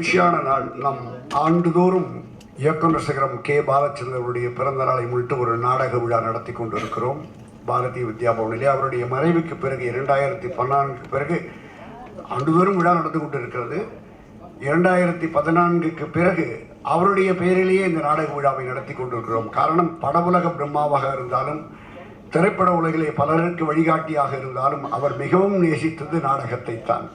மகிழ்ச்சியான நாள். நம் ஆண்டுதோறும் இயக்குனர் சிகரம் கே. பாலச்சந்திரனுடைய பிறந்த நாளை முன்னிட்டு ஒரு நாடக விழா நடத்தி கொண்டிருக்கிறோம். பாரதிய வித்யா பவனிலே அவருடைய மறைவுக்கு பிறகு இரண்டாயிரத்தி பன்னான்கு பிறகு ஆண்டுதோறும் விழா நடந்து கொண்டிருக்கிறது. இரண்டாயிரத்தி பதினான்குக்கு பிறகு அவருடைய பெயரிலேயே இந்த நாடக விழாவை நடத்தி கொண்டிருக்கிறோம். காரணம் படவுலக பிரம்மாவாக இருந்தாலும் திரைப்பட உலகிலே பலருக்கு வழிகாட்டியாக இருந்தாலும் அவர் மிகவும் நேசித்தது நாடகத்தை தான்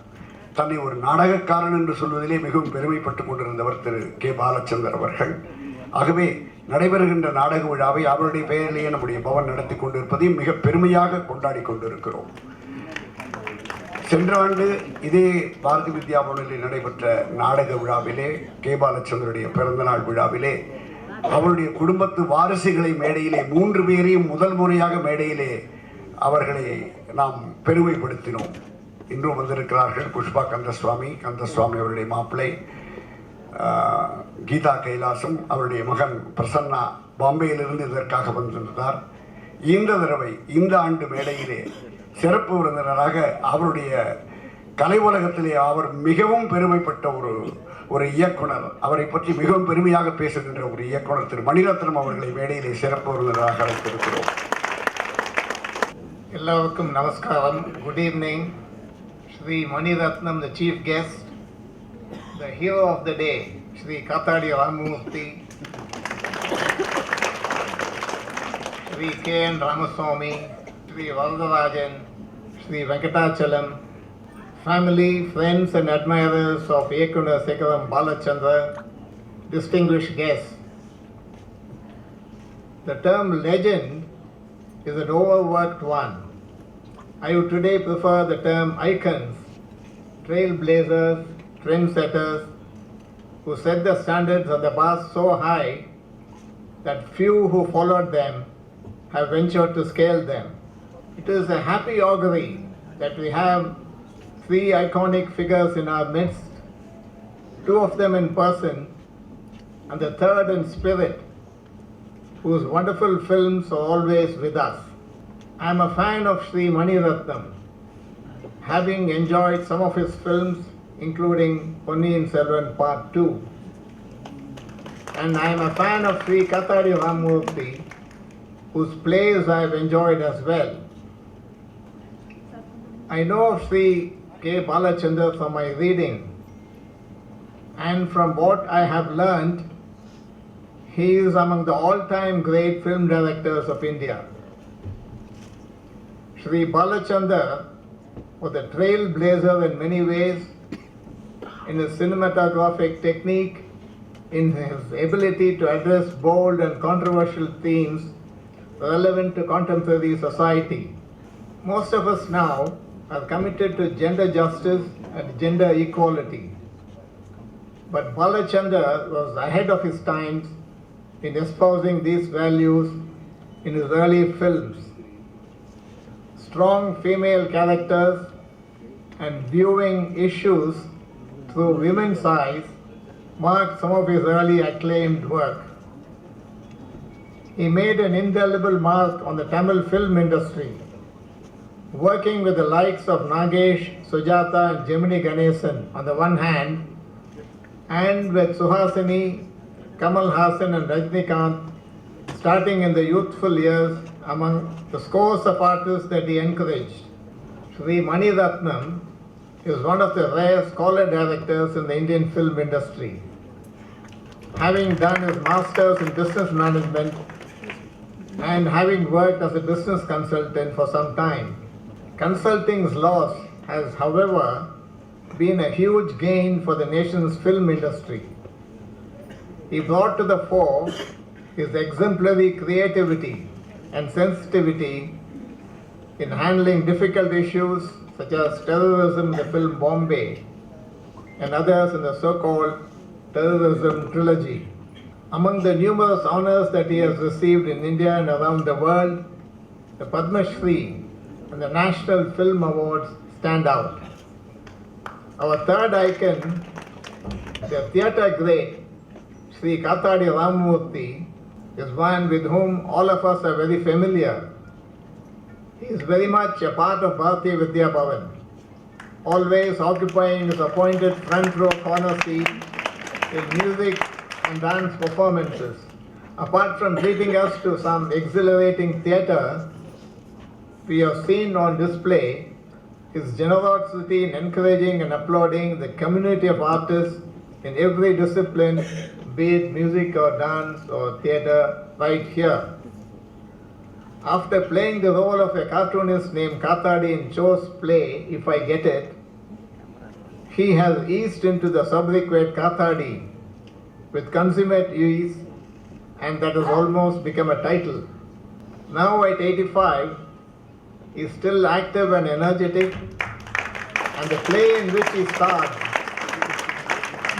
தன்னை ஒரு நாடகக்காரன் என்று சொல்வதிலே மிகவும் பெருமைப்பட்டுக் கொண்டிருந்தவர் திரு கே. பாலச்சந்தர் அவர்கள். ஆகவே நடைபெறுகின்ற நாடக விழாவை அவருடைய பெயரிலேயே நம்முடைய பவன் நடத்தி கொண்டிருப்பதையும் மிக பெருமையாக கொண்டாடி கொண்டிருக்கிறோம். சென்ற ஆண்டு இதே பாரதி வித்யா பவனில் நடைபெற்ற நாடக விழாவிலே கே. பாலச்சந்தருடைய பிறந்தநாள் விழாவிலே அவருடைய குடும்பத்து வாரிசுகளை மேடையிலே மூன்று பேரையும் முதல் முறையாக மேடையிலே அவர்களை நாம் பெருமைப்படுத்தினோம். இன்றும் வந்திருக்கிறார்கள் புஷ்பா கந்தசுவாமி கந்தசுவாமி அவருடைய மாப்பிள்ளை ஆஹ், கீதா கைலாசம் அவருடைய மகன் பிரசன்னா பாம்பேயிலிருந்து இதற்காக வந்திருந்தார். இந்த தடவை இந்த ஆண்டு மேடையிலே சிறப்பு விருந்தினராக அவருடைய கலை உலகத்திலே அவர் மிகவும் பெருமைப்பட்ட ஒரு ஒரு இயக்குனர். அவரை பற்றி மிகவும் பெருமையாக பேசுகின்ற ஒரு இயக்குனர் திரு மணிரத்னம் அவர்களை மேடையிலே சிறப்பு விருந்தினராக அழைத்திருக்கிறோம். எல்லாருக்கும் நமஸ்காரம். Good evening Shri Mani Ratnam, the chief guest, the hero of the day, Sri Katari Ramurthy, Shri K. N. Ramaswamy, Sri Valdarajan, Shri Venkatachalam, family, friends and admirers of Ekunda Sekaram Balachandra, distinguished guests. The term legend is an overworked one I would today prefer the term icons, trailblazers, trendsetters, who set the standards of the past so high that few who followed them have ventured to scale them. It is a happy augury that we have three iconic figures in our midst, two of them in person, and the third in spirit, whose wonderful films are always with us. I am a fan of Sri Mani Ratnam, having enjoyed some of his films, including Ponniyin Selvan Part 2. And I am a fan of Sri Kathari Ramurthy, whose plays I have enjoyed as well. I know of Sri K. Balachandra from my reading, and from what I have learned, he is among the all-time great film directors of India. Sri Balachandra was a trailblazer in many ways in his cinematographic technique, in his ability to address bold and controversial themes relevant to contemporary society. Most of us now are committed to gender justice and gender equality. But Balachandra was ahead of his times in espousing these values in his early films. Strong female characters and viewing issues through women's eyes marked some of his early acclaimed work. He made an indelible mark on the Tamil film industry, working with the likes of Nagesh, Sujata, and Gemini Ganesan on the one hand, and with Suhasini, Kamal Hassan, and Rajnikant, starting in the youthful years among the scores of artists that he encouraged. Sri Mani Ratnam is one of the rare scholar directors in the Indian film industry. Having done his master's in business management and having worked as a business consultant for some time, consulting's loss has, however, been a huge gain for the nation's film industry. He brought to the fore his exemplary creativity and sensitivity in handling difficult issues such as terrorism in the film Bombay and others in the so-called terrorism trilogy. Among the numerous honors that he has received in India and around the world, the Padma Shri and the National Film Awards stand out. Our third icon, the theatre great, Sri Kathadi Ramamurthy, is one with whom all of us are very familiar. He is very much a part of Bharatiya Vidya Bhavan, always occupying his appointed front row corner seat in music and dance performances. Apart from treating us to some exhilarating theatre, we have seen on display his generosity in encouraging and applauding the community of artists in every discipline, be it music or dance or theatre, right here. After playing the role of a cartoonist named Kathadi in Cho's play, If I Get It, he has eased into the subsequent Kathadi with consummate ease, and that has almost become a title. Now at 85, he is still active and energetic, and the play in which he starred,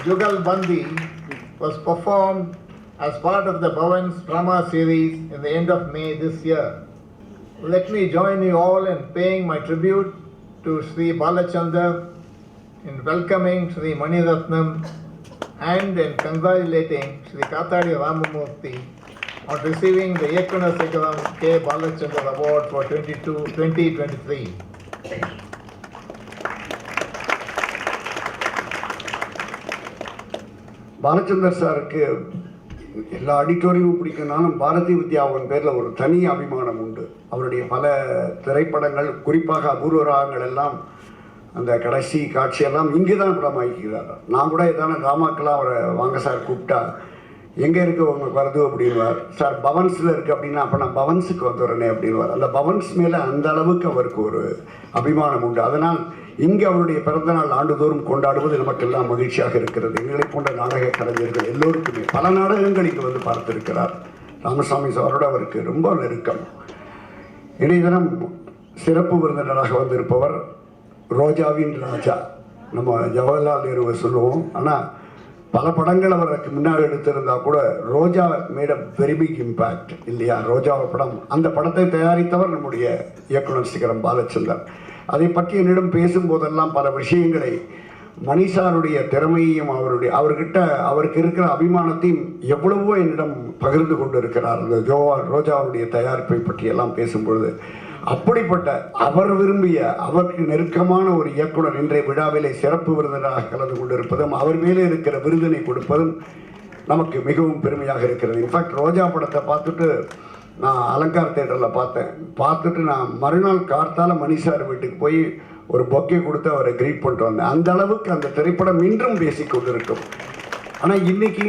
Jugal Bandi, was performed as part of the Bhavan's drama series in the end of May this year. Let me join you all in paying my tribute to Sri Balachandra in welcoming Sri Maniratnam and in congratulating Sri Kathadi Ramamurthy on receiving the Yekuna Sikaram K. Balachandra Award for 22, 2023. Balachander சாருக்கு எல்லா ஆடிட்டோரியமும் பிடிக்கும்னாலும் பாரதி வித்யா அவன் பேரில் ஒரு தனி அபிமானம் உண்டு. அவருடைய பல திரைப்படங்கள் குறிப்பாக அபூர்வ ராகங்கள் எல்லாம் அந்த கடைசி காட்சியெல்லாம் இங்கே தான் படமாக்கிறார் நான் கூட ஏதான டிராமாக்கெல்லாம் அவரை வாங்க சார் கூப்பிட்டா எங்கே இருக்கு உங்களுக்கு வருது அப்படின்வார் சார் பவன்ஸில் இருக்குது அப்படின்னா அப்போ நான் பவன்ஸுக்கு வந்துடுறேனே அப்படின்வார் அந்த பவன்ஸ் மேலே அந்த அளவுக்கு அவருக்கு ஒரு அபிமானம் உண்டு. அதனால் இங்கே அவருடைய பிறந்தநாள் ஆண்டுதோறும் கொண்டாடுவது நமக்கெல்லாம் மகிழ்ச்சியாக இருக்கிறது. எங்களை போன்ற நாடக கலைஞர்கள் எல்லோருக்குமே பல நாடகங்கள் இங்கே வந்து பார்த்திருக்கிறார். ராமசாமி சாரோடு அவருக்கு ரொம்ப நெருக்கம். இணையதனம் தினம் சிறப்பு விருந்தினராக வந்திருப்பவர் ரோஜாவின் ராஜா. நம்ம ஜவஹர்லால் நேருவை சொல்லுவோம். ஆனால் பல படங்கள் அவருக்கு முன்னால் எடுத்திருந்தா கூட Roja made a very big impact இல்லையா? ரோஜா படம் அந்த படத்தை தயாரித்தவர் நம்முடைய இயக்குனர் சிகரம் பாலச்சந்தர். அதை பற்றி என்னிடம் பேசும்போதெல்லாம் பல விஷயங்களை மணிஷாருடைய திறமையையும் அவருடைய அவர்கிட்ட அவருக்கு இருக்கிற அபிமானத்தையும் எவ்வளவோ என்னிடம் பகிர்ந்து கொண்டு இருக்கிறார் அந்த ஜோவா ரோஜாவுடைய தயாரிப்பை பற்றியெல்லாம் பேசும்பொழுது அப்படிப்பட்ட அவர் விரும்பிய அவருக்கு நெருக்கமான ஒரு இயக்குனர் இன்றைய விழாவிலே சிறப்பு விருந்தினராக கலந்து கொண்டிருப்பதும் அவர் மேலே இருக்கிற விருதினை கொடுப்பதும் நமக்கு மிகவும் பெருமையாக இருக்கிறது. இன்ஃபேக்ட் ரோஜா படத்தை பார்த்துட்டு நான் அலங்கார் தேட்டரில் பார்த்தேன். பார்த்துட்டு நான் மறுநாள் கார்த்தால மணிசார் வீட்டுக்கு போய் ஒரு பொக்கே கொடுத்து அவரை க்ரீட் பண்ணிட்டு வந்தேன். அந்த அளவுக்கு அந்த திரைப்படம் இன்றும் பேசிக்கொண்டிருக்கும் ஆனால் இன்னைக்கு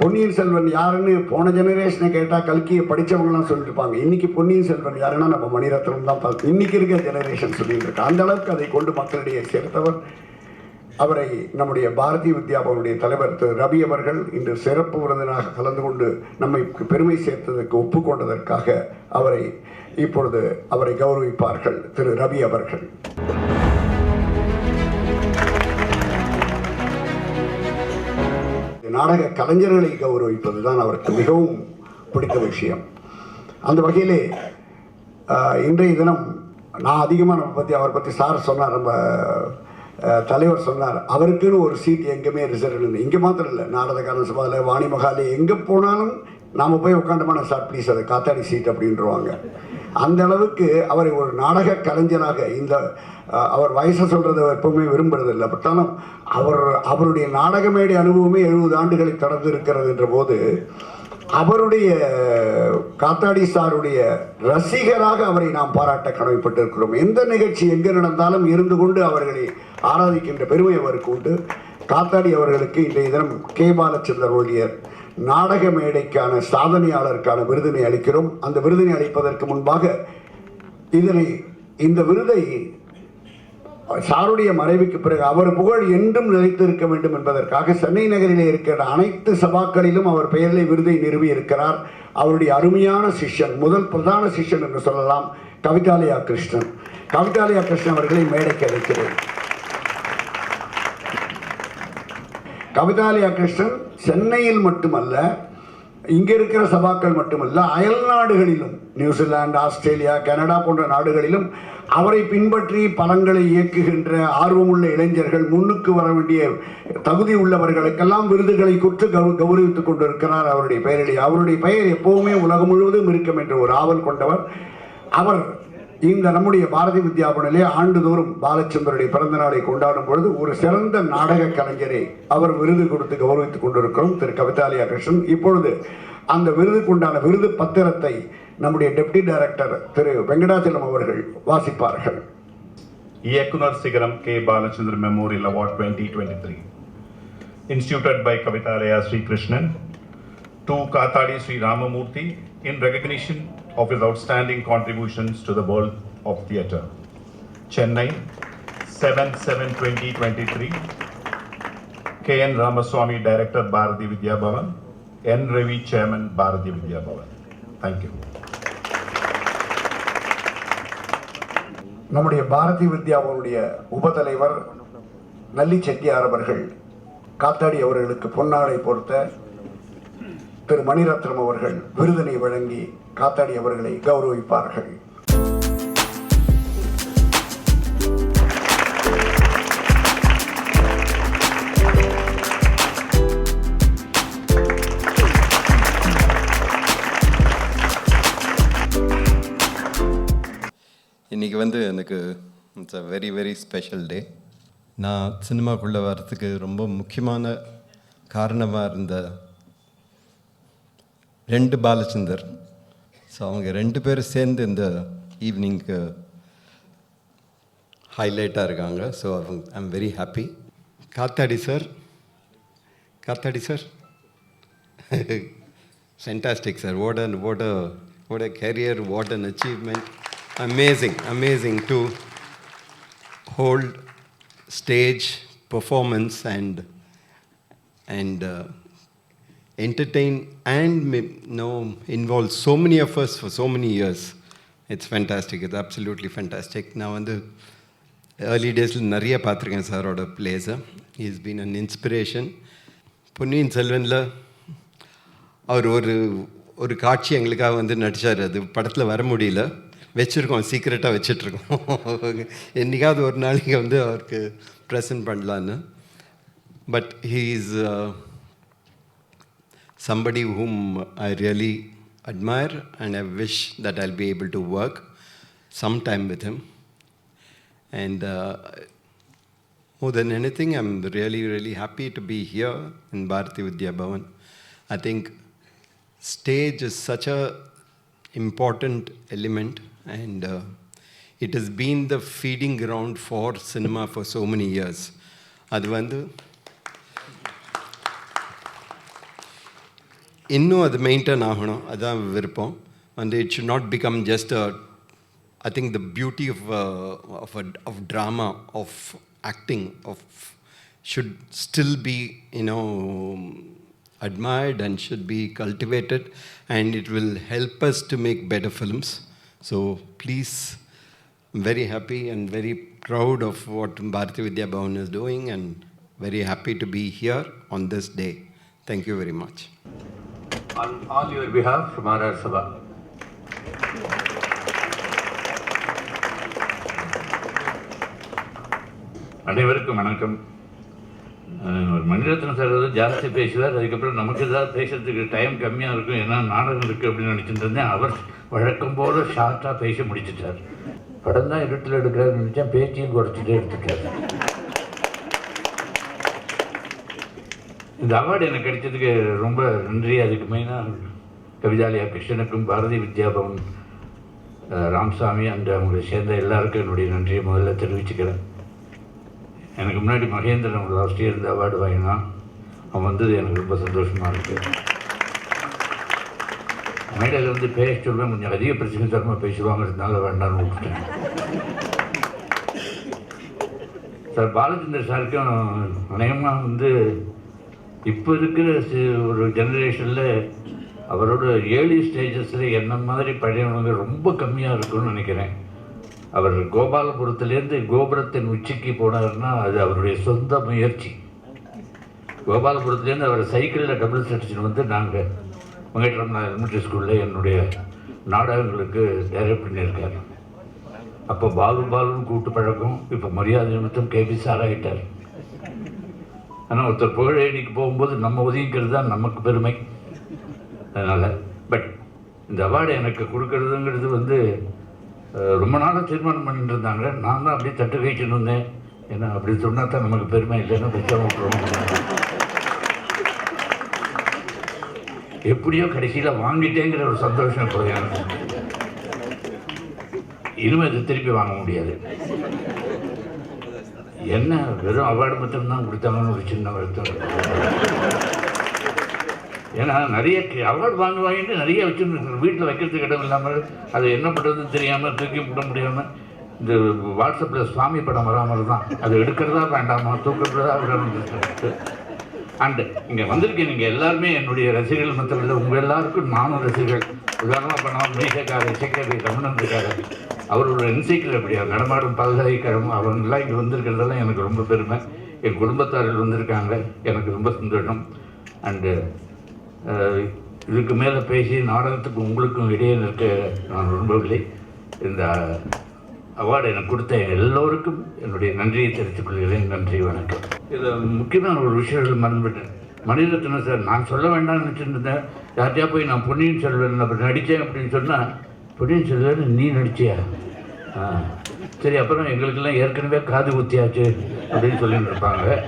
பொன்னியின் செல்வன் யாருன்னு போன ஜெனரேஷனை கேட்டால் கல்கியை படித்தவங்களாம் சொல்லிட்டு இருப்பாங்க இன்னைக்கு பொன்னியின் செல்வன் யாருன்னா நம்ம மணிரத்னம் தான் பார்த்து இன்னைக்கு இருக்க ஜெனரேஷன் சொல்லிட்டு அந்த அளவுக்கு அதை கொண்டு மக்களிடையே சேர்த்தவர் அவரை நம்முடைய பாரதிய வித்யாபவனுடைய தலைவர் திரு ரவி அவர்கள் இன்று சிறப்பு விருந்தினராக கலந்து கொண்டு நம்மை பெருமை சேர்த்ததற்கு ஒப்புக்கொண்டதற்காக அவரை இப்பொழுது அவரை கௌரவிப்பார்கள் திரு ரவி அவர்கள். நாடக கலைஞர்களை கௌரவிப்பது தான் அவருக்கு மிகவும் பிடித்த விஷயம். அந்த வகையிலே இன்றைய தினம் நான் அதிகமாக நம்ம பற்றி அவரை பற்றி சார் சொன்னார். நம்ம தலைவர் சொன்னார் அவருக்குன்னு ஒரு சீட் எங்கேயுமே ரிசர்வ் இல்லை இங்கே மாத்திரம் இல்லை. நாடகக்காரன் சபாவில் வாணி மகாலே எங்கே போனாலும் நாம் போய் உட்காந்தமான சார் ப்ளீஸ் அதை காத்தாடி சீட் அப்படின்றவாங்க. அந்த அளவுக்கு அவரை ஒரு நாடக கலைஞராக இந்த அவர் வயசை சொல்கிறத எப்பவுமே விரும்புறதில்லை பட்டாலும் அவர் அவருடைய நாடக மேடை அனுபவமே எழுபது ஆண்டுகளை தொடர்ந்து இருக்கிறது என்ற போது அவருடைய காத்தாடி சாருடைய ரசிகராக அவரை நாம் பாராட்ட கடமைப்பட்டிருக்கிறோம். எந்த நிகழ்ச்சி எங்கே நடந்தாலும் இருந்து கொண்டு அவர்களை ஆராதிக்கின்ற பெருமை அவருக்கு உண்டு. காத்தாடி அவர்களுக்கு இன்றைய தினம் கே பாலச்சந்தர் ஒழியர் நாடக மேடைக்கான சாதனையாளருக்கான விருதினை அளிக்கிறோம். அந்த விருதினை அளிப்பதற்கு முன்பாக இதனை இந்த விருதை சாருடைய மறைவுக்கு பிறகு அவர் புகழ் என்றும் நிலைத்திருக்க வேண்டும் என்பதற்காக சென்னை நகரிலே இருக்கிற அனைத்து சபாக்களிலும் அவர் பெயரிலே விருதை நிறுவி இருக்கிறார் அவருடைய அருமையான சிஷ்யன் முதல் பிரதான சிஷ்யன் என்று சொல்லலாம் கவிதாலயா கிருஷ்ணன். கவிதாலயா கிருஷ்ணன் அவர்களை மேடைக்கு அழைக்கிறேன். கவிதாலயா கிருஷ்ணன் சென்னையில் மட்டுமல்ல இங்கே இருக்கிற சபாக்கள் மட்டுமல்ல அயல் நாடுகளிலும் நியூசிலாந்து ஆஸ்திரேலியா கனடா போன்ற நாடுகளிலும் அவரை பின்பற்றி பலன்களை இயக்குகின்ற ஆர்வமுள்ள இளைஞர்கள் முன்னுக்கு வர வேண்டிய தகுதி உள்ளவர்களுக்கெல்லாம் விருதுகளை கொடுத்து கௌ கௌரவித்துக் கொண்டிருக்கிறார் அவருடைய பெயரிலே. அவருடைய பெயர் எப்பவுமே உலகம் முழுவதும் இருக்கும் என்ற ஒரு ஆவல் கொண்டவர். அவர் இந்த நம்முடைய பாரதி வித்யாபனிலே ஆண்டுதோறும் பாலச்சந்தருடைய பிறந்த நாளை கொண்டாடும் பொழுது ஒரு சிறந்த நாடக கலைஞரை அவர் விருது கொடுத்து கௌரவித்துக் கொண்டிருக்கிறோம். திரு. கவிதாலயா கிருஷ்ணன். இப்பொழுது அந்த விருதுக்குண்டான விருது பத்திரத்தை நம்முடைய டெப்டி டைரக்டர் திரு. வெங்கடாச்சலம் அவர்கள் வாசிப்பார்கள். இயக்குனர் சிகரம் K. Balachandra memorial award twenty twenty three instituted by Kavithalaya Shri Krishnan. To. Kathadi Shri Ramamurthy. In recognition of his outstanding contributions to the world of theatre. Chennai, 7-7-2023. K.N. Ramaswamy, Director, Bharati Vidya Bhavan. N. Ravi, Chairman, Bharati Vidya Bhavan. Thank you. நம்முடைய பாரதி வித்யாவுடைய உபதலைவர் நல்லி செட்டியார் அவர்கள் காத்தாடி அவர்களுக்கு பொன்னாடை பொறுத்த திரு மணிரத்னம் அவர்கள் விருதினை வழங்கி காத்தாடி அவர்களை கௌரவிப்பார்கள். இன்றைக்கி வந்து எனக்கு it's a very very special day நான் சினிமாக்குள்ளே வர்றதுக்கு ரொம்ப முக்கியமான காரணமாக இருந்த ரெண்டு பாலச்சந்தர் ஸோ அவங்க ரெண்டு பேரும் சேர்ந்து இந்த ஈவினிங்க்கு ஹைலைட்டாக இருக்காங்க ஸோ அவங்க I am very happy Kathadi sir Kathadi sir fantastic sir what a what a what a career what an achievement amazing amazing to hold stage performance and and uh, entertain and you know involve so many of us for so many years. It's fantastic. It's absolutely fantastic. நான் வந்து early டேஸில் நிறைய பார்த்துருக்கேன் சாரோட பிளேஸை is been an inspiration பொன்னியின் செல்வனில் அவர் ஒரு ஒரு காட்சி எங்களுக்காக வந்து நடித்தார் அது படத்தில் வர முடியல. வச்சுருக்கோம். சீக்ரெட்டாக வச்சிட்ருக்கோம் என்னைக்காவது ஒரு நாளைக்கு வந்து அவருக்கு ப்ரெசன்ட் பண்ணலான்னு. But he is somebody whom I really admire and I wish that I'll be able to work sometime with him. And uh, more than anything, I'm really, really happy to be here in Bharati Vidya Bhavan. I think stage is such a important element and uh, it has been the feeding ground for cinema for so many years. அது வந்து இன்னும் அது maintain ஆகணும் அதுதான் விருப்பம் வந்து it should not become just I think the beauty of of of drama of acting of should still be you admired and should be cultivated and it will help us to make better films so please I'm very happy and very proud of what Bharati Vidya Bhavan is doing and very happy to be here on this day. Thank you very much. On all your behalf from RR Sabha. அனைவருக்கும் வணக்கம். ஒரு Mani Ratnam sir வந்து ஜாஸ்தி பேசுவார் அதுக்கப்புறம் நமக்கு ஏதாவது பேசுறதுக்கு டைம் கம்மியாக இருக்கும் ஏன்னா நாடகம் இருக்குது அப்படின்னு நினச்சிட்டு இருந்தேன். அவர் வழக்கம் போல ஷார்ட்டாக பேச முடிச்சிட்டார். படம் தான் இருட்டில் எடுக்கிறாருன்னு நினச்சேன் பேச்சியும் குறைச்சிட்டே எடுத்துட்டார். இந்த அவார்டு எனக்கு கிடைச்சதுக்கு ரொம்ப நன்றி. அதுக்கு மெயினாக கவிதாலயா கிருஷ்ணனுக்கும் பாரதி வித்யாபவன் ராம்சாமி ராமசாமி அந்த அவங்களை சேர்ந்த எல்லாருக்கும் என்னுடைய நன்றியை முதல்ல தெரிவிச்சுக்கிறேன். எனக்கு முன்னாடி மகேந்திரன் லாஸ்ட் இயர் இந்த அவார்டு வாங்கினான் அவன் வந்தது எனக்கு ரொம்ப சந்தோஷமாக இருக்குது மேடையில் வந்து பேச சொல்லுவேன் கொஞ்சம் அதிக பிரச்சனை தரமாக பேசுவாங்கிறதுனால வேண்டாம்னு விட்டுட்டேன். சார் பாலச்சந்திர சாருக்கும் அநேகமாக வந்து இப்போ இருக்கிற ஒரு ஜெனரேஷனில் அவரோட ஏர்லி ஸ்டேஜஸில் என்ன மாதிரி பழையவங்க ரொம்ப கம்மியாக இருக்கும்னு நினைக்கிறேன். அவர் கோபாலபுரத்துலேருந்து கோபுரத்தின் உச்சிக்கு போனாருன்னா அது அவருடைய சொந்த முயற்சி. கோபாலபுரத்துலேருந்து அவர் சைக்கிளில் டபுள் அடிச்சுட்டு வந்து நாங்கள் வெங்கட்ரமணா எலிமெண்ட்ரி ஸ்கூலில் என்னுடைய நாடகங்களுக்கு டைரக்ட் பண்ணியிருக்காரு. அப்போ பாலு பாலுன்னு கூட்டு பழக்கம் இப்போ மரியாதை நிமித்தம் கேபி சார் ஆகிட்டார் ஆனால் ஒருத்தர் புகழேடிக்கு போகும்போது நம்ம உதவிங்கிறது தான் நமக்கு பெருமை. அதனால் பட் இந்த அவார்டு எனக்கு கொடுக்கறதுங்கிறது வந்து ரொம்ப நாளாக தீர்மானம் பண்ணிட்டு இருந்தாங்க. நான் தான் அப்படியே தட்டு கழிச்சுட்டு இருந்தேன். ஏன்னா அப்படி சொன்னால் தான் நமக்கு பெருமை இல்லைன்னா வச்சா விட்டுருவோம் எப்படியோ கடைசியில் வாங்கிட்டேங்கிற ஒரு சந்தோஷம் இப்போ எனக்கு. இனிமேல் திருப்பி வாங்க முடியாது. என்ன? வெறும் அவார்டு மட்டும்தான் கொடுத்தாங்கன்னு ஒரு சின்ன வருத்தம். ஏன்னா நிறைய அவார்டு வாங்க வாங்கிட்டு நிறைய வச்சுருந்துருக்கு வீட்டில் வைக்கிறதுக்கு இடம் இல்லாமல் அது என்ன பண்ணுறதுன்னு தெரியாமல் தூக்கி போட முடியாமல் இந்த வாட்ஸ்அப்பில் சுவாமி படம் வராமல் தான். அது எடுக்கிறதா வேண்டாமா? தூக்கிறதா விடாமல் அண்டு இங்கே வந்திருக்கேன் நீங்கள் எல்லாருமே என்னுடைய ரசிகர்கள் மற்றவர்கள் உங்கள் எல்லாருக்கும் நானும் ரசிகர்கள். உதாரணமாக பண்ணால் மீசக்கார இசைக்கவி ரமணன் இருக்காரு அவரோட என்சைக்கிளோபீடியா நடமாடும் பல்கலைக்கழகம் அவங்கெல்லாம் இங்கே வந்திருக்கிறதெல்லாம் எனக்கு ரொம்ப பெருமை. என் குடும்பத்தார்கள் வந்திருக்காங்க. எனக்கு ரொம்ப சந்தோஷம். அண்டு இதுக்கு மேலே பேசி நாடகத்துக்கு உங்களுக்கும் இடையே நிற்க நான் விரும்பவில்லை. இந்த அவார்டு எனக்கு கொடுத்த எல்லோருக்கும் என்னுடைய நன்றியை தெரிவித்துக் கொள்கிறேன். நன்றி வணக்கம். இதில் முக்கியமான ஒரு விஷயம் மறந்துவிட்டேன். மணிரத்னம் சார் நான் சொல்ல வேண்டாம்னு நினச்சிருந்தேன். யார்கிட்டயா போய் நான் பொன்னியின் செல்வன் அப்படி நடித்தேன் அப்படின்னு சொன்னால் பொன்னியின் செல்வன் நீ நடிச்சியா? ஆ. சரி அப்புறம் எங்களுக்கெல்லாம் ஏற்கனவே காது குத்தியாச்சு அப்படின்னு சொல்லிட்டு இருப்பாங்க.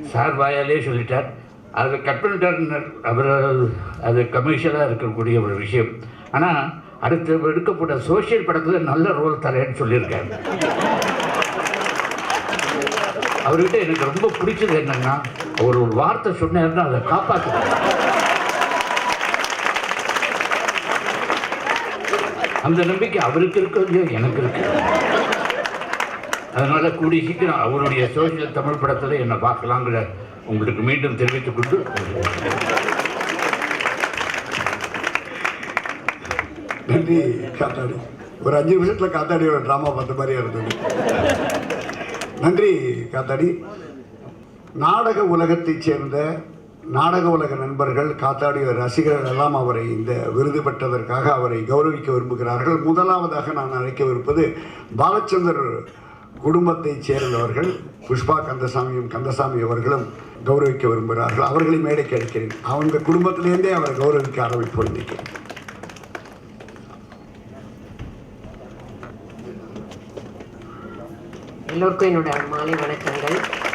சார் வாயாலே சொல்லிட்டார். அதை கட் பண்ணிட்டார் அவர் அது கமர்ஷியலாக இருக்கக்கூடிய ஒரு விஷயம். ஆனால் அடுத்து எடுக்கப்பட்ட சோஷியல் படத்தில் நல்ல ரோல் தரேன்னு சொல்லியிருக்காரு. அவர்கிட்ட எனக்கு ரொம்ப பிடிச்சது என்னன்னா அவர் ஒரு வார்த்தை சொன்னாருன்னா அதை காப்பாற்றுறாரு அந்த நம்பிக்கை அவருக்கு இருக்கிறது எனக்கு இருக்கு. அதனால கூடி சீக்கிரம் அவருடைய சோசியல் தமிழ் படத்தில் என்னை பார்க்கலாங்கிற உங்களுக்கு மீண்டும் தெரிவித்துக் கொண்டு நன்றி காத்தாடி. ஒரு அஞ்சு நிமிஷத்தில் காத்தாடியோட ட்ராமா பார்த்த மாதிரியா இருந்தது. நன்றி காத்தாடி. நாடக உலகத்தைச் சேர்ந்த நாடக உலக நண்பர்கள் காத்தாடிய ரசிகர்கள் எல்லாம் அவரை இந்த விருது பெற்றதற்காக அவரை கௌரவிக்க விரும்புகிறார்கள். முதலாவதாக நான் அழைக்கவிருப்பது பாலச்சந்தர் குடும்பத்தைச் சேர்ந்தவர்கள் புஷ்பா கந்தசாமியும் கந்தசாமி அவர்களும் கௌரவிக்க விரும்புகிறார்கள். அவர்களை மேடைக்கு அழைக்கிறேன். அவங்க குடும்பத்திலேருந்தே அவரை கௌரவிக்க ஆரம்பிப்போம். இன்றைக்கு எல்லோருக்கும் என்னுடைய மாலை வணக்கங்கள்.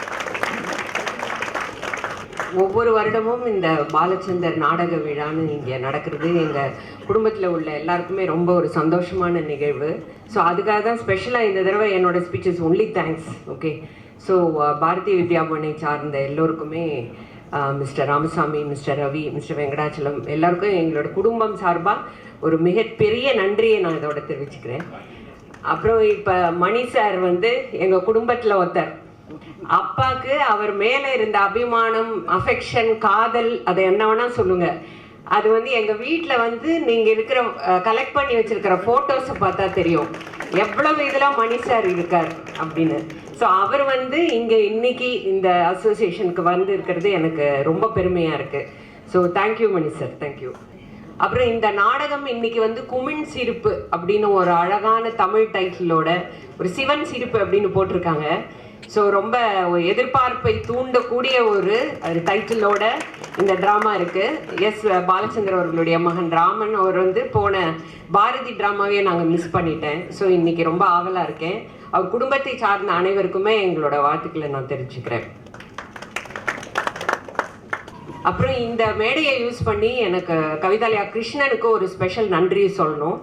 ஒவ்வொரு வருடமும் இந்த பாலச்சந்தர் நாடக விழான்னு இங்கே நடக்கிறது. எங்கள் குடும்பத்தில் உள்ள எல்லாருக்குமே ரொம்ப ஒரு சந்தோஷமான நிகழ்வு. ஸோ அதுக்காக தான் ஸ்பெஷலாக இந்த தடவை என்னோடய speeches only thanks okay so Bharatiya வித்யாபவனை சார்ந்த எல்லோருக்குமே mister Ramaswamy mister Ravi mister Venkatachalam எல்லாருக்கும் எங்களோட குடும்பம் சார்பாக ஒரு மிகப்பெரிய நன்றியை நான் இதோட தெரிவிச்சுக்கிறேன். அப்புறம் இப்போ மணி சார் வந்து எங்கள் குடும்பத்தில் ஒருத்தர். அப்பாவுக்கு அவர் மேலே இருந்த அபிமானம் அஃபெக்ஷன் காதல் அதை என்ன வேணா சொல்லுங்க. அது வந்து எங்கள் வீட்டில் வந்து நீங்கள் இருக்கிற கலெக்ட் பண்ணி வச்சிருக்கிற ஃபோட்டோஸை பார்த்தா தெரியும். எவ்வளவு இதெல்லாம் மணி சார் இருக்கார் அப்படின்னு. ஸோ அவர் வந்து இங்கே இன்னைக்கு இந்த அசோசியேஷனுக்கு வந்து இருக்கிறது எனக்கு ரொம்ப பெருமையாக இருக்குது so thank you Mani sir thank you அப்புறம் இந்த நாடகம் இன்னைக்கு வந்து குமின் சிரிப்பு அப்படின்னு ஒரு அழகான தமிழ் டைட்டிலோட ஒரு சிவன் சிரிப்பு அப்படின்னு போட்டிருக்காங்க. ஸோ ரொம்ப எதிர்பார்ப்பை தூண்டக்கூடிய ஒரு டைட்டிலோட இந்த ட்ராமா இருக்குது எஸ் பாலச்சந்தர் அவர்களுடைய மகன் ராமன் அவர் வந்து போன பாரதி ட்ராமாவே நாங்கள் மிஸ் பண்ணிட்டேன். ஸோ இன்னைக்கு ரொம்ப ஆவலாக இருக்கேன். அவர் குடும்பத்தை சார்ந்த அனைவருக்குமே எங்களோட வாழ்த்துக்களை நான் தெரிவிச்சுக்கிறேன். அப்புறம் இந்த மேடையை யூஸ் பண்ணி எனக்கு கவிதாலயா கிருஷ்ணனுக்கு ஒரு ஸ்பெஷல் நன்றி சொல்லணும்.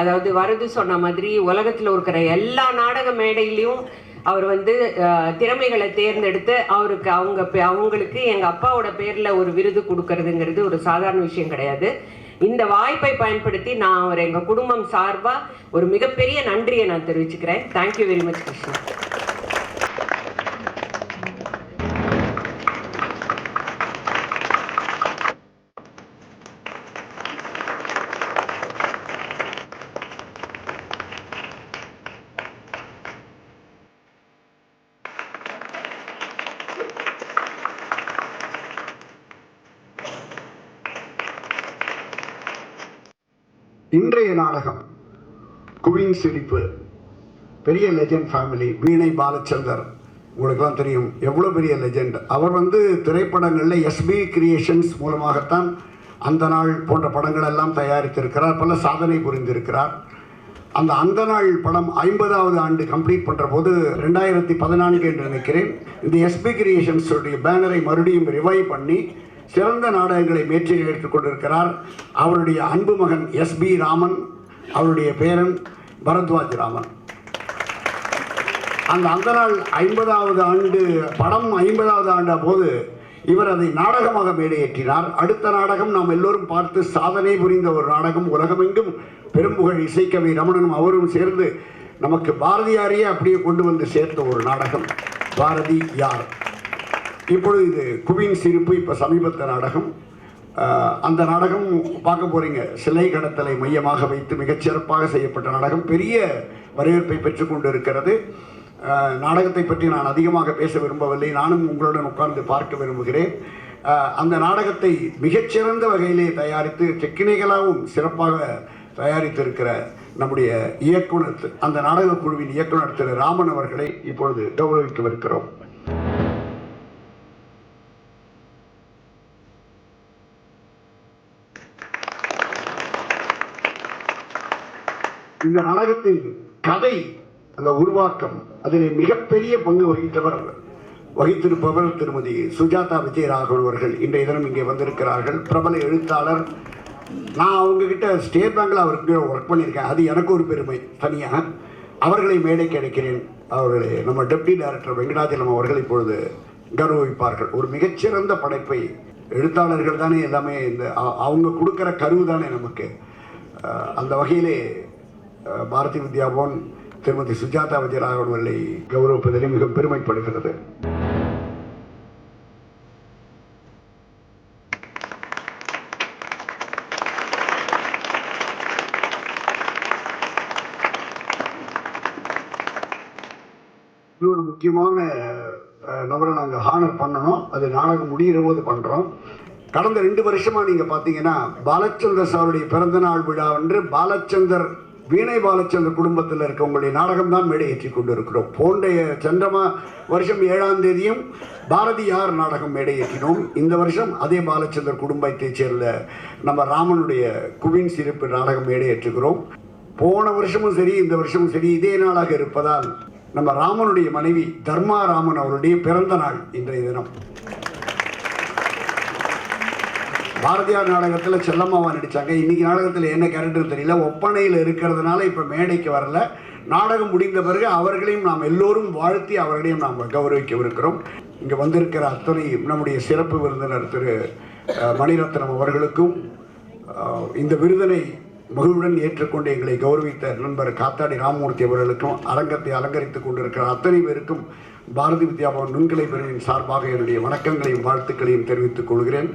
அதாவது வரது சொன்ன மாதிரி உலகத்தில் இருக்கிற எல்லா நாடக மேடையிலையும் அவர் வந்து திறமைகளை தேர்ந்தெடுத்து அவருக்கு அவங்க பே- அவங்களுக்கு எங்கள் அப்பாவோட பேரில் ஒரு விருது கொடுக்கறதுங்கிறது ஒரு சாதாரண விஷயம் கிடையாது. இந்த வாய்ப்பை பயன்படுத்தி நான் அவர் எங்கள் குடும்பம் சார்பாக ஒரு மிகப்பெரிய நன்றியை நான் தெரிவிச்சுக்கிறேன். Thank you very much Krishna. இன்றைய நாடகம் குவின் சிரிப்பு. பெரிய லெஜெண்ட் ஃபேமிலி வீணை பாலச்சந்தர். உங்களுக்கெல்லாம் தெரியும் எவ்வளோ பெரிய லெஜெண்ட் அவர் வந்து திரைப்படங்களில் எஸ்பி கிரியேஷன்ஸ் மூலமாகத்தான் அந்த நாள் போன்ற படங்கள் எல்லாம் தயாரித்திருக்கிறார் பல சாதனை புரிந்திருக்கிறார். அந்த அந்த நாள் படம் ஐம்பதாவது ஆண்டு கம்ப்ளீட் பண்ணுற போது ரெண்டாயிரத்தி பதினான்கு என்று நினைக்கிறேன். இந்த எஸ்பி கிரியேஷன்ஸுடைய பேனரை மறுபடியும் ரிவைவ் பண்ணி சிறந்த நாடகங்களை மேற்றி ஏற்றுக் கொண்டிருக்கிறார் அவருடைய அன்பு மகன் எஸ்பி ராமன் அவருடைய பேரன் பரத்வாஜ் ராமன். அந்த அந்த நாள் ஐம்பதாவது ஆண்டு படம் ஐம்பதாவது ஆண்ட போது இவர் அதை நாடகமாக மேடையேற்றினார். அடுத்த நாடகம் நாம் எல்லோரும் பார்த்து சாதனை புரிந்த ஒரு நாடகம். உலகமெங்கும் பெரும்புகழ் இசைக்கவி ரமணனும் அவரும் சேர்ந்து நமக்கு பாரதியாரையே அப்படியே கொண்டு வந்து சேர்த்த ஒரு நாடகம். பாரதி யார்? இப்பொழுது இது குவின் சிரிப்பு இப்போ சமீபத்த நாடகம். அந்த நாடகம் பார்க்க போகிறீங்க சிலை கடத்தலை மையமாக வைத்து மிகச்சிறப்பாக செய்யப்பட்ட நாடகம். பெரிய வரவேற்பை பெற்றுக்கொண்டு இருக்கிறது நாடகத்தை பற்றி நான் அதிகமாக பேச விரும்பவில்லை. நானும் உங்களுடன் உட்கார்ந்து பார்க்க விரும்புகிறேன். அந்த நாடகத்தை மிகச்சிறந்த வகையிலே தயாரித்து டெக்னிக்கலாகவும் சிறப்பாக தயாரித்திருக்கிற நம்முடைய இயக்குனர் அந்த நாடக குழுவின் இயக்குனர் திரு ராமன் அவர்களை இப்பொழுது கௌரவிக்கவிருக்கிறோம். இந்த நாடகத்தின் கதை அந்த உருவாக்கம் அதில் மிகப்பெரிய பங்கு வகித்தவர் வகித்திருப்பவர் திருமதி சுஜாதா விஜயராகவன் அவர்கள். இன்றைய தினம் இங்கே வந்திருக்கிறார்கள். பிரபல எழுத்தாளர். நான் அவங்கக்கிட்ட ஸ்டேட் பேங்கில் அவருக்கு ஒர்க் பண்ணியிருக்கேன். அது எனக்கு ஒரு பெருமை தனியாக. அவர்களை மேடைக்கு அழைக்கிறேன். அவர்களை நம்ம டெப்டி டைரக்டர் வெங்கடாச்சலம் அவர்கள் இப்பொழுது கௌரவிப்பார்கள். ஒரு மிகச்சிறந்த படைப்பை எழுத்தாளர்கள் தானே எல்லாமே இந்த அவங்க கொடுக்குற கருவு தானே நமக்கு. அந்த வகையிலே பாரதி வித்யாபவன் திருமதி சுஜாதா விஜயராகவன் அவர்களை கௌரவிப்பதிலே மிக பெருமைப்படுகிறது இது ஒரு முக்கியமான நபரை நாங்கள் ஹானர் பண்ணணும். அது நாடகம் முடிகிற போது பண்ணுறோம் கடந்த ரெண்டு வருஷமாக நீங்கள் பார்த்தீங்கன்னா பாலச்சந்தர் சாருடைய பிறந்த நாள் விழா என்று பாலச்சந்தர் வீணை பாலச்சந்தர் குடும்பத்தில் இருக்கவங்களுடைய நாடகம் தான் மேடையேற்றி கொண்டு இருக்கிறோம் போன்றைய சென்றமா வருஷம் ஏழாம் தேதியும் பாரதியார் நாடகம் மேடையேற்றினோம். இந்த வருஷம் அதே பாலச்சந்தர் குடும்பத்தைச் சேர்ந்த நம்ம ராமனுடைய குவின் சிரிப்பு நாடகம் மேடையேற்றுகிறோம். போன வருஷமும் சரி இந்த வருஷமும் சரி இதே நாளாக இருப்பதால் நம்ம ராமனுடைய மனைவி தர்மா ராமன் அவருடைய பிறந்த நாள் இன்றைய தினம். பாரதியார் நாடகத்தில் செல்லம்மாவா நடிச்சாங்க. இன்றைக்கி நாடகத்தில் என்ன கேரக்டர் தெரியல. ஒப்பனையில் இருக்கிறதுனால இப்போ மேடைக்கு வரல. நாடகம் முடிந்த பிறகு அவர்களையும் நாம் எல்லோரும் வாழ்த்தி அவர்களையும் நாம் கௌரவிக்கவிருக்கிறோம். இங்கே வந்திருக்கிற அத்தனை நம்முடைய சிறப்பு விருந்தினர் திரு மணிரத்னம் அவர்களுக்கும் இந்த விருதினை மகிழ்வுடன் ஏற்றுக்கொண்டு எங்களை கௌரவித்த நண்பர் காத்தாடி ராமமூர்த்தி அவர்களுக்கும் அரங்கத்தை அலங்கரித்துக் கொண்டிருக்கிற அத்தனை பேருக்கும் பாரதி வித்யாபவன் நுண்கலை பிரிவின் சார்பாக என்னுடைய வணக்கங்களையும் வாழ்த்துக்களையும் தெரிவித்துக் கொள்கிறேன்.